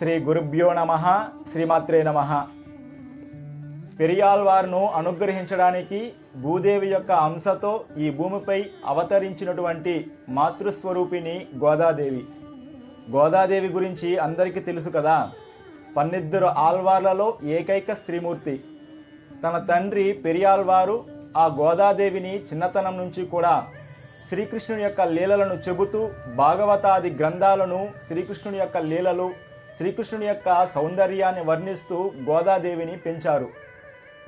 శ్రీ గురుభ్యో నమ శ్రీమాత్రే నమ. పెరియాల్వార్ను అనుగ్రహించడానికి భూదేవి యొక్క అంశతో ఈ భూమిపై అవతరించినటువంటి మాతృస్వరూపిణి గోదాదేవి. గోదాదేవి గురించి అందరికీ తెలుసు కదా? పన్నిద్దరు ఆల్వార్లలో ఏకైక స్త్రీమూర్తి. తన తండ్రి పెరియాల్వారు ఆ గోదాదేవిని చిన్నతనం నుంచి కూడా శ్రీకృష్ణుని యొక్క లీలలను చెబుతూ భాగవతాది గ్రంథాలను శ్రీకృష్ణుని యొక్క లీలలు శ్రీకృష్ణుని యొక్క సౌందర్యాన్ని వర్ణిస్తూ గోదాదేవిని పెంచారు.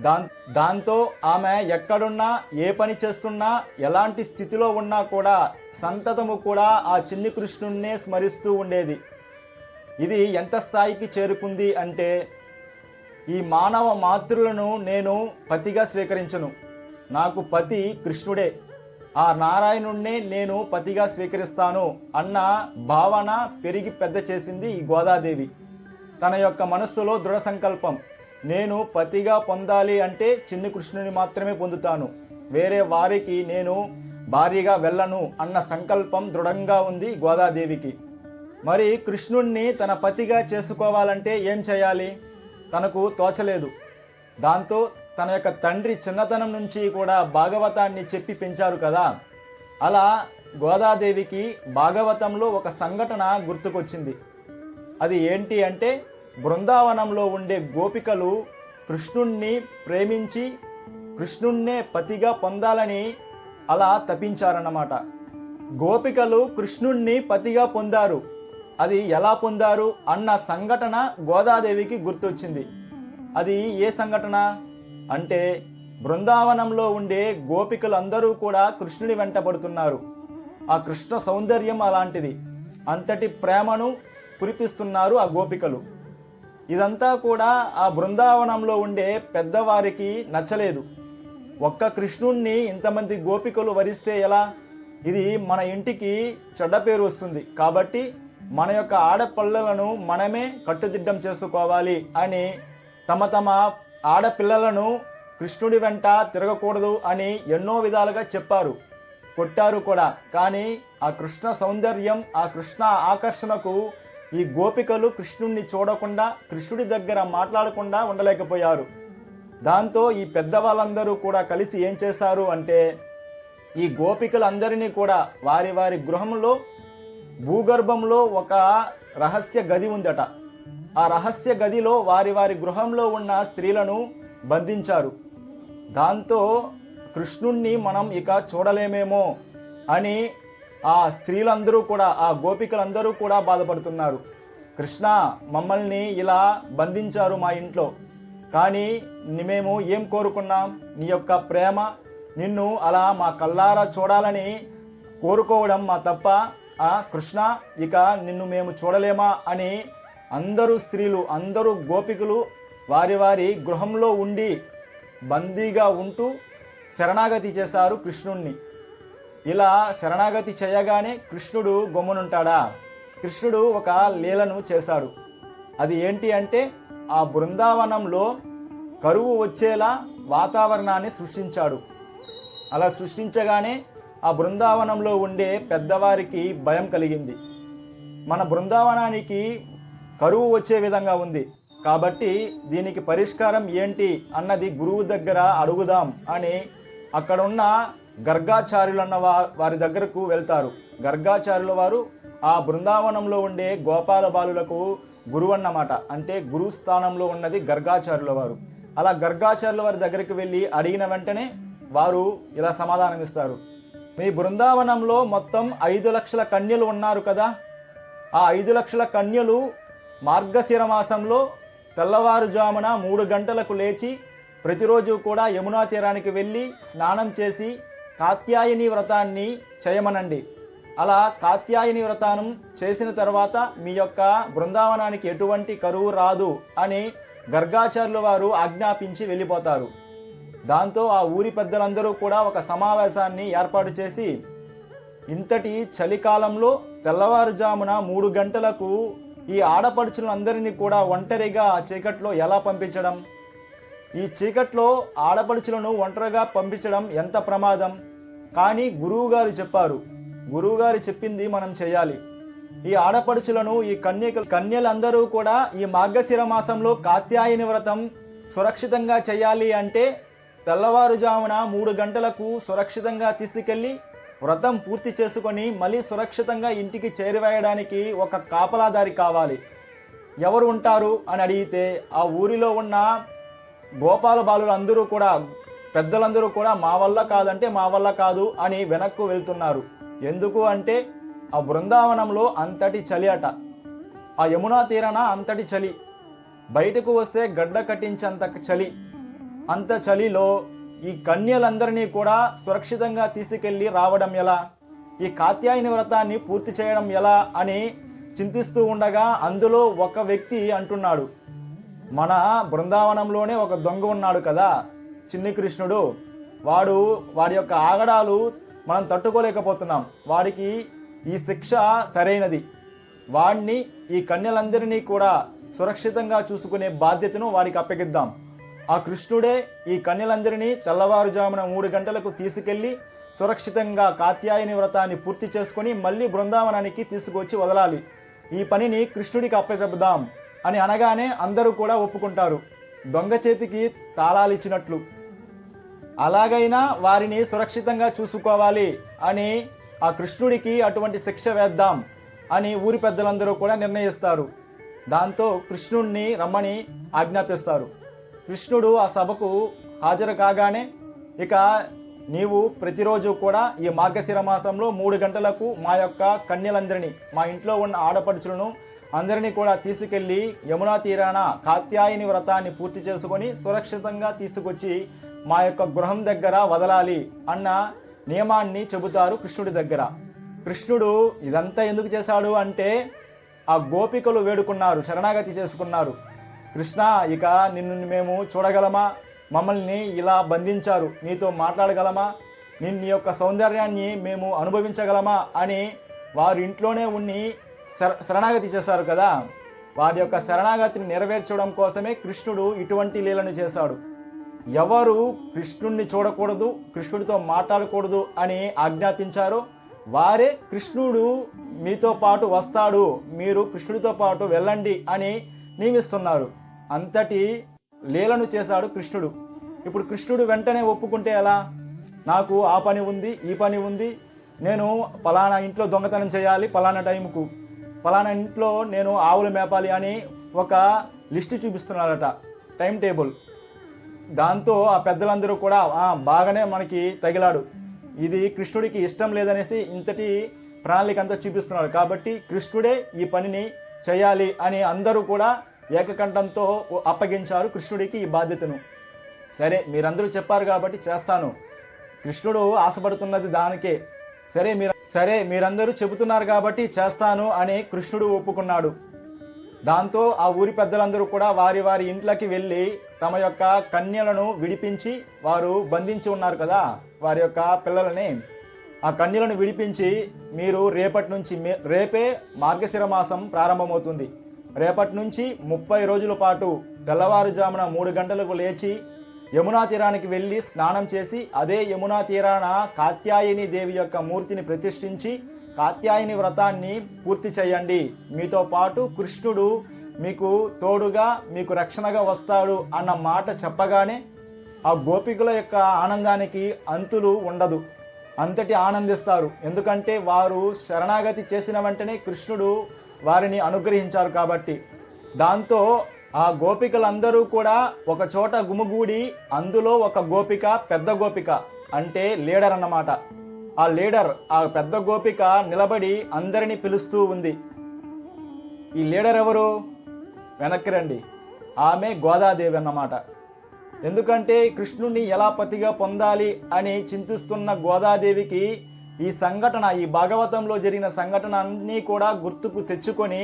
దాన్ దాంతో ఆమె ఎక్కడున్నా ఏ పని చేస్తున్నా ఎలాంటి స్థితిలో ఉన్నా కూడా సంతతము కూడా ఆ చిన్ని కృష్ణున్నే స్మరిస్తూ ఉండేది. ఇది ఎంత స్థాయికి చేరుకుంది అంటే ఈ మానవ మాతృలను నేను పతిగా స్వీకరించను. నాకు పతి కృష్ణుడే. ఆ నారాయణుణ్ణే నేను పతిగా స్వీకరిస్తాను అన్న భావన పెరిగి పెద్ద చేసింది ఈ గోదాదేవి. తన యొక్క మనస్సులో దృఢ సంకల్పం నేను పతిగా పొందాలి అంటే చిన్ని కృష్ణుని మాత్రమే పొందుతాను. వేరే వారికి నేను భారీగా వెళ్ళను అన్న సంకల్పం దృఢంగా ఉంది గోదాదేవికి. మరి కృష్ణుణ్ణి తన పతిగా చేసుకోవాలంటే ఏం చేయాలి? తనకు తోచలేదు. దాంతో తన యొక్క తండ్రి చిన్నతనం నుంచి కూడా భాగవతాన్ని చెప్పి పెంచారు కదా. అలా గోదాదేవికి భాగవతంలో ఒక సంఘటన గుర్తుకొచ్చింది. అది ఏంటి అంటే బృందావనంలో ఉండే గోపికలు కృష్ణుణ్ణి ప్రేమించి కృష్ణుణ్ణే పతిగా పొందాలని అలా తపించారన్నమాట. గోపికలు కృష్ణుణ్ణి పతిగా పొందారు. అది ఎలా పొందారు అన్న సంఘటన గోదాదేవికి గుర్తొచ్చింది. అది ఏ సంఘటన? అంటే బృందావనంలో ఉండే గోపికలందరూ కూడా కృష్ణుని వెంటబడుతున్నారు ఆ కృష్ణ సౌందర్యం అలాంటిది. అంతటి ప్రేమను కురిపిస్తున్నారు ఆ గోపికలు. ఇదంతా కూడా ఆ బృందావనంలో ఉండే పెద్దవారికి నచ్చలేదు. ఒక్క కృష్ణుణ్ణి ఇంతమంది గోపికలు వరిస్తే ఎలా? ఇది మన ఇంటికి చెడ్డ పేరు వస్తుంది. కాబట్టి మన యొక్క ఆడపిల్లలను మనమే కట్టుదిడ్డం చేసుకోవాలి అని తమ తమ ఆడపిల్లలను కృష్ణుడి వెంట తిరగకూడదు అని ఎన్నో విధాలుగా చెప్పారు. కొట్టారు కూడా. కానీ ఆ కృష్ణ సౌందర్యం ఆ కృష్ణ ఆకర్షణకు ఈ గోపికలు కృష్ణుణ్ణి చూడకుండా కృష్ణుడి దగ్గర మాట్లాడకుండా ఉండలేకపోయారు. దాంతో ఈ పెద్దవాళ్ళందరూ కూడా కలిసి ఏం చేశారు అంటే ఈ గోపికలందరినీ కూడా వారి వారి గృహంలో భూగర్భంలో ఒక రహస్య గది ఉందట. ఆ రహస్య గదిలో వారి వారి గృహంలో ఉన్న స్త్రీలను బంధించారు. దాంతో కృష్ణుణ్ణి మనం ఇక చూడలేమేమో అని ఆ స్త్రీలందరూ కూడా ఆ గోపికలందరూ కూడా బాధపడుతున్నారు. కృష్ణ మమ్మల్ని ఇలా బంధించారు మా ఇంట్లో. కానీ మేము ఏం కోరుకున్నాం? నీ యొక్క ప్రేమ నిన్ను అలా మా కళ్ళారా చూడాలని కోరుకోవడం మా తప్ప కృష్ణ ఇక నిన్ను మేము చూడలేమా అని అందరూ స్త్రీలు అందరూ గోపికలు వారి వారి గృహంలో ఉండి బందీగా ఉంటూ శరణాగతి చేశారు కృష్ణుణ్ణి. ఇలా శరణాగతి చేయగానే కృష్ణుడు గొమ్మనుంటాడా? కృష్ణుడు ఒక లీలను చేశాడు. అది ఏంటి అంటే ఆ బృందావనంలో కరువు వచ్చేలా వాతావరణాన్ని సృష్టించాడు. అలా సృష్టించగానే ఆ బృందావనంలో ఉండే పెద్దవారికి భయం కలిగింది. మన బృందావనానికి కరువు వచ్చే విధంగా ఉంది. కాబట్టి దీనికి పరిష్కారం ఏంటి అన్నది గురువు దగ్గర అడుగుదాం అని అక్కడున్న గర్గాచార్యులు అన్న వారి దగ్గరకు వెళ్తారు. గర్గాచార్యుల వారు ఆ బృందావనంలో ఉండే గోపాల బాలులకు గురువు అన్నమాట అంటే గురు స్థానంలో ఉన్నది గర్గాచార్యుల వారు. అలా గర్గాచార్యుల వారి దగ్గరికి వెళ్ళి అడిగిన వెంటనే వారు ఇలా సమాధానం ఇస్తారు. మీ బృందావనంలో మొత్తం ఐదు లక్షల కన్యలు ఉన్నారు కదా. ఆ ఐదు లక్షల కన్యలు మార్గశిర మాసంలో తెల్లవారుజామున మూడు గంటలకు లేచి ప్రతిరోజు కూడా యమునా తీరానికి వెళ్ళి స్నానం చేసి కాత్యాయని వ్రతాన్ని చేయమనండి. అలా కాత్యాయని వ్రతానం చేసిన తర్వాత మీ యొక్క బృందావనానికి ఎటువంటి కరువు రాదు అని గర్గాచార్యుల వారు ఆజ్ఞాపించి వెళ్ళిపోతారు. దాంతో ఆ ఊరి పెద్దలందరూ కూడా ఒక సమావేశాన్ని ఏర్పాటు చేసి ఇంతటి చలికాలంలో తెల్లవారుజామున మూడు గంటలకు ఈ ఆడపడుచులందరినీ కూడా ఒంటరిగా ఆ చీకట్లో ఎలా పంపించడం? ఈ చీకట్లో ఆడపడుచులను ఒంటరిగా పంపించడం ఎంత ప్రమాదం? కానీ గురువుగారు చెప్పారు గురువుగారు చెప్పింది మనం చేయాలి. ఈ ఆడపడుచులను ఈ కన్యక కన్యలందరూ కూడా ఈ మార్గశిర మాసంలో కాత్యాయని వ్రతం సురక్షితంగా చేయాలి అంటే తెల్లవారుజామున మూడు గంటలకు సురక్షితంగా తీసుకెళ్ళి వ్రతం పూర్తి చేసుకొని మళ్ళీ సురక్షితంగా ఇంటికి చేరివేయడానికి ఒక కాపలాదారి కావాలి. ఎవరు ఉంటారు అని అడిగితే ఆ ఊరిలో ఉన్న గోపాల బాలులు అందరూ కూడా పెద్దలందరూ కూడా మా వల్ల కాదంటే మా వల్ల కాదు అని వెనక్కు వెళ్తున్నారు. ఎందుకు అంటే ఆ బృందావనంలో అంతటి చలి అట. ఆ యమునా తీరాన అంతటి చలి. బయటకు వస్తే గడ్డ కట్టించేంత చలి. అంత చలిలో ఈ కన్యలందరినీ కూడా సురక్షితంగా తీసుకెళ్ళి రావడం ఎలా? ఈ కాత్యాయని వ్రతాన్ని పూర్తి చేయడం ఎలా అని చింతిస్తూ ఉండగా అందులో ఒక వ్యక్తి అంటున్నాడు. మన బృందావనంలోనే ఒక దొంగ ఉన్నాడు కదా చిన్ని కృష్ణుడు. వాడు వాడి యొక్క ఆగడాలు మనం తట్టుకోలేకపోతున్నాం. వాడికి ఈ శిక్ష సరైనది. వాడిని ఈ కన్యలందరినీ కూడా సురక్షితంగా చూసుకునే బాధ్యతను వాడికి అప్పగిద్దాం. ఆ కృష్ణుడే ఈ కన్యలందరినీ తెల్లవారుజామున మూడు గంటలకు తీసుకెళ్ళి సురక్షితంగా కాత్యాయని వ్రతాన్ని పూర్తి చేసుకుని మళ్ళీ బృందావనానికి తీసుకొచ్చి వదలాలి. ఈ పనిని కృష్ణుడికి అప్పచెబుదాం అని అనగానే అందరూ కూడా ఒప్పుకుంటారు. దొంగ చేతికి తాళాలిచ్చినట్లు అలాగైనా వారిని సురక్షితంగా చూసుకోవాలి అని ఆ కృష్ణుడికి అటువంటి శిక్ష వేద్దాం అని ఊరి పెద్దలందరూ కూడా నిర్ణయిస్తారు. దాంతో కృష్ణుణ్ణి రమ్మని ఆజ్ఞాపిస్తారు. కృష్ణుడు ఆ సభకు హాజరు కాగానే ఇక నీవు ప్రతిరోజు కూడా ఈ మార్గశిర మాసంలో మూడు గంటలకు మా యొక్క కన్యలందరినీ మా ఇంట్లో ఉన్న ఆడపడుచులను అందరినీ కూడా తీసుకెళ్ళి యమునా తీరాన కాత్యాయని వ్రతాన్ని పూర్తి చేసుకొని సురక్షితంగా తీసుకొచ్చి మా యొక్క గృహం దగ్గర వదలాలి అన్న నియమాన్ని చెబుతారు కృష్ణుడి దగ్గర. కృష్ణుడు ఇదంతా ఎందుకు చేశాడు అంటే ఆ గోపికలు వేడుకున్నారు శరణాగతి చేసుకున్నారు. కృష్ణ ఇక నిన్ను మేము చూడగలమా? మమ్మల్ని ఇలా బంధించారు. నీతో మాట్లాడగలమా? నీ నీ యొక్క సౌందర్యాన్ని మేము అనుభవించగలమా? అని వారి ఇంట్లోనే ఉండి శర శరణాగతి చేశారు కదా? వారి యొక్క శరణాగతిని నెరవేర్చడం కోసమే కృష్ణుడు ఇటువంటి లీలను చేశాడు. ఎవరు కృష్ణుణ్ణి చూడకూడదు కృష్ణుడితో మాట్లాడకూడదు అని ఆజ్ఞాపించారు వారే కృష్ణుడు మీతో పాటు వస్తాడు మీరు కృష్ణుడితో పాటు వెళ్ళండి అని నియమిస్తున్నారు. అంతటి లీలను చేశాడు కృష్ణుడు. ఇప్పుడు కృష్ణుడు వెంటనే ఒప్పుకుంటే ఎలా? నాకు ఆ పని ఉంది ఈ పని ఉంది. నేను పలానా ఇంట్లో దొంగతనం చేయాలి పలానా టైంకు పలానా ఇంట్లో నేను ఆవులు మేపాలి అని ఒక లిస్ట్ చూపిస్తున్నాడట టైం టేబుల్. దాంతో ఆ పెద్దలందరూ కూడా బాగానే మనకి తగిలాడు. ఇది కృష్ణుడికి ఇష్టం లేదనేసి ఇంతటి ప్రణాళిక అంతా చూపిస్తున్నాడు కాబట్టి కృష్ణుడే ఈ పనిని చేయాలి అని అందరూ కూడా ఏకకంఠంతో అప్పగించారు కృష్ణుడికి ఈ బాధ్యతను. సరే మీరందరూ చెప్పారు కాబట్టి చేస్తాను. కృష్ణుడు ఆశపడుతున్నది దానికే. సరే మీరు సరే మీరందరూ చెబుతున్నారు కాబట్టి చేస్తాను అని కృష్ణుడు ఒప్పుకున్నాడు. దాంతో ఆ ఊరి పెద్దలందరూ కూడా వారి వారి ఇంట్లోకి వెళ్ళి తమ యొక్క కన్యలను విడిపించి వారు బంధించి ఉన్నారు కదా వారి యొక్క పిల్లలని. ఆ కన్యలను విడిపించి మీరు రేపటి నుంచి రేపే మార్గశిర మాసం ప్రారంభమవుతుంది. రేపటి నుంచి ముప్పై రోజుల పాటు తెల్లవారుజామున మూడు గంటలకు లేచి యమునా తీరానికి వెళ్ళి స్నానం చేసి అదే యమునా తీరాన కాత్యాయని దేవి యొక్క మూర్తిని ప్రతిష్ఠించి కాత్యాయని వ్రతాన్ని పూర్తి చేయండి. మీతో పాటు కృష్ణుడు మీకు తోడుగా మీకు రక్షణగా వస్తాడు అన్న మాట చెప్పగానే ఆ గోపికుల యొక్క ఆనందానికి అంతులు ఉండదు. అంతటి ఆనందిస్తారు. ఎందుకంటే వారు శరణాగతి చేసిన వెంటనే కృష్ణుడు వారిని అనుగ్రహించారు కాబట్టి. దాంతో ఆ గోపికలందరూ కూడా ఒక చోట గుమిగూడి అందులో ఒక గోపిక పెద్ద గోపిక అంటే లీడర్ అన్నమాట. ఆ లీడర్ ఆ పెద్ద గోపిక నిలబడి అందరినీ పిలుస్తూ ఉంది. ఈ లీడర్ ఎవరు? వెనక్కి రండి. ఆమె గోదాదేవి అన్నమాట. ఎందుకంటే కృష్ణుణ్ణి ఎలా పతిగా పొందాలి అని చింతిస్తున్న గోదాదేవికి ఈ సంఘటన ఈ భాగవతంలో జరిగిన సంఘటన అన్నీ కూడా గుర్తుకు తెచ్చుకొని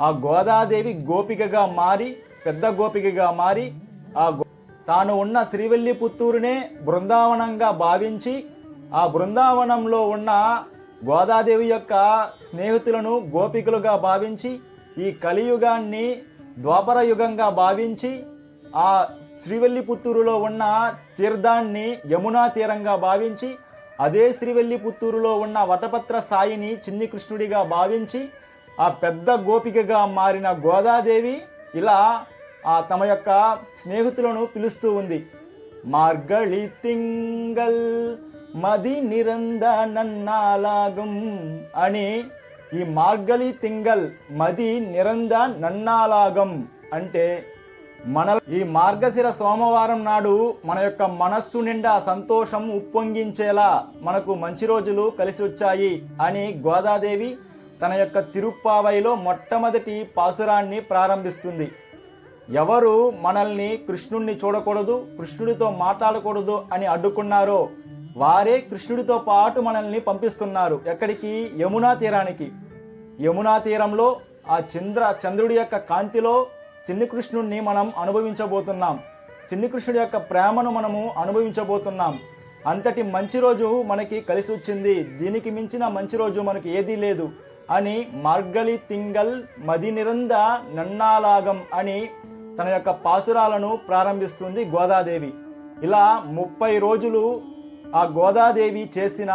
ఆ గోదాదేవి గోపికగా మారి పెద్ద గోపికగా మారి ఆ గో- తాను ఉన్న శ్రీవల్లి పుత్తూరునే బృందావనంగా భావించి ఆ బృందావనంలో ఉన్న గోదాదేవి యొక్క స్నేహితులను గోపికలుగా భావించి ఈ కలియుగాన్ని ద్వాపర యుగంగా భావించి ఆ శ్రీవల్లిపుత్తూరులో ఉన్న తీర్థాన్ని యమునా తీరంగా భావించి అదే శ్రీవల్లిపుత్తూరులో ఉన్న వటపత్ర సాయిని చిన్ని కృష్ణుడిగా భావించి ఆ పెద్ద గోపికగా మారిన గోదాదేవి ఇలా ఆ తమ యొక్క స్నేహితులను పిలుస్తూ ఉంది. మార్గళి తింగల్ మది నిరంద నన్నాలాగం అని ఈ మార్గళి తింగల్ మది నిరంద నన్నాలాగం అంటే మన ఈ మార్గశిర సోమవారం నాడు మన యొక్క మనస్సు నిండా సంతోషం ఉప్పొంగించేలా మనకు మంచి రోజులు కలిసి వచ్చాయి అని గోదాదేవి తన యొక్క తిరుప్పావైలో మొట్టమొదటి పాసురాన్ని ప్రారంభిస్తుంది. ఎవరు మనల్ని కృష్ణుణ్ణి చూడకూడదు కృష్ణుడితో మాట్లాడకూడదు అని అడ్డుకున్నారో వారే కృష్ణుడితో పాటు మనల్ని పంపిస్తున్నారు ఎక్కడికి? యమునా తీరానికి. యమునా తీరంలో ఆ చంద్ర చంద్రుడి యొక్క కాంతిలో చిన్ని కృష్ణుడిని మనం అనుభవించబోతున్నాం. చిన్ని కృష్ణుడి యొక్క ప్రేమను మనము అనుభవించబోతున్నాం. అంతటి మంచి రోజు మనకి కలిసి వచ్చింది దీనికి మించిన మంచి రోజు మనకి ఏదీ లేదు అని మార్గళి తింగల్ మది నిరంద నన్నాలాగం అని తన యొక్క పాసురాలను ప్రారంభిస్తుంది గోదాదేవి. ఇలా ముప్పై రోజులు ఆ గోదాదేవి చేసిన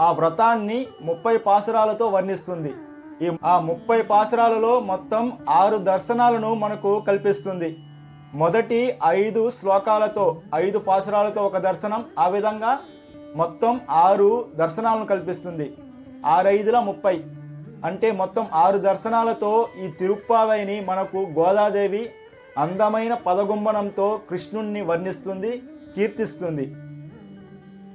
ఆ వ్రతాన్ని ముప్పై పాసురాలతో వర్ణిస్తుంది. ఈ ఆ ముప్పై పాసురాలలో మొత్తం ఆరు దర్శనాలను మనకు కల్పిస్తుంది. మొదటి ఐదు శ్లోకాలతో ఐదు పాసురాలతో ఒక దర్శనం. ఆ విధంగా మొత్తం ఆరు దర్శనాలను కల్పిస్తుంది. ఆరైదుల ముప్పై. అంటే మొత్తం ఆరు దర్శనాలతో ఈ తిరుప్పావైని మనకు గోదాదేవి అందమైన పదగుంబనంతో కృష్ణుణ్ణి వర్ణిస్తుంది కీర్తిస్తుంది.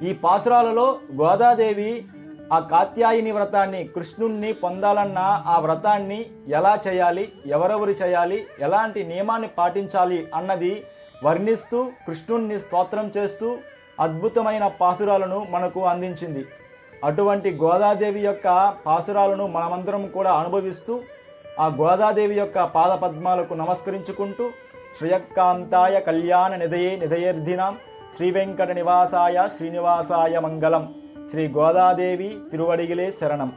ఈ పాసురాలలో గోదాదేవి ఆ కాత్యాయిని వ్రతాన్ని కృష్ణుణ్ణి పొందాలన్నా ఆ వ్రతాన్ని ఎలా చేయాలి ఎవరెవరు చేయాలి ఎలాంటి నియమాన్ని పాటించాలి అన్నది వర్ణిస్తూ కృష్ణుణ్ణి స్తోత్రం చేస్తూ అద్భుతమైన పాసురాలను మనకు అందించింది. అటువంటి గోదాదేవి యొక్క పాసురాలను మనమందరం కూడా అనుభవిస్తూ ఆ గోదాదేవి యొక్క పాదపద్మాలకు నమస్కరించుకుంటూ శ్రియకాంతాయ కళ్యాణ నిధయే నిధయేర్ధినాం శ్రీ వెంకట నివాసాయ శ్రీనివాసాయ మంగళం. శ్రీ గోదాదేవి తిరువడిగిలే శరణం